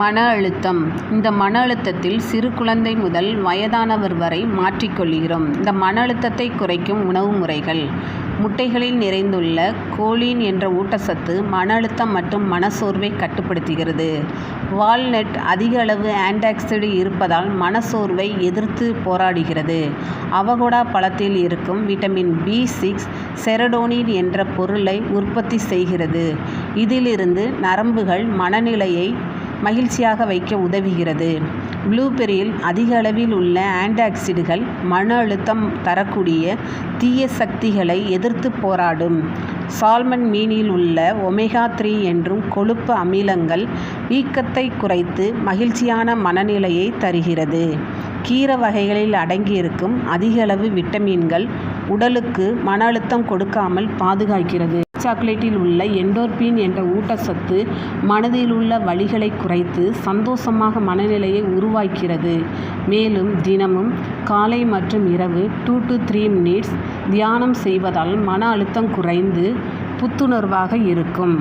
மன அழுத்தம். இந்த மன அழுத்தத்தில் சிறு குழந்தை முதல் வயதானவர் வரை மாற்றிக்கொள்கிறோம் இந்த மன அழுத்தத்தை குறைக்கும் உணவு முறைகள். முட்டைகளில் நிறைந்துள்ள கோலின் என்ற ஊட்டச்சத்து மன அழுத்தம் மற்றும் மனசோர்வை கட்டுப்படுத்துகிறது. வால்நட் அதிக அளவு ஆன்டாக்சிடு இருப்பதால் மனசோர்வை எதிர்த்து போராடுகிறது. அவகோடா பழத்தில் இருக்கும் விட்டமின் பி சிக்ஸ் செரடோனின் என்ற பொருளை உற்பத்தி செய்கிறது. இதிலிருந்து நரம்புகள் மனநிலையை மகிழ்ச்சியாக வைக்க உதவுகிறது. ப்ளூபெர்ரியில் அதிக அளவில் உள்ள ஆன்டாக்சிடுகள் மன அழுத்தம் தரக்கூடிய தீய சக்திகளை எதிர்த்து போராடும். சால்மன் மீனில் உள்ள ஒமேகா த்ரீ என்றும் கொழுப்பு அமிலங்கள் வீக்கத்தை குறைத்து மகிழ்ச்சியான மனநிலையை தருகிறது. கீரை வகைகளில் அடங்கியிருக்கும் அதிகளவு விட்டமின்கள் உடலுக்கு மன அழுத்தம் கொடுக்காமல் பாதுகாக்கிறது. சாக்லேட்டில் உள்ள எண்டோர்பின் என்ற ஊட்டச்சத்து மனதில் உள்ள வலிகளை குறைத்து சந்தோஷமாக மனநிலையை உருவாக்கிறது. மேலும் தினமும் காலை மற்றும் இரவு டூ டு த்ரீ மினிட்ஸ் தியானம் செய்வதால் மன அழுத்தம் குறைந்து புத்துணர்வாக இருக்கும்.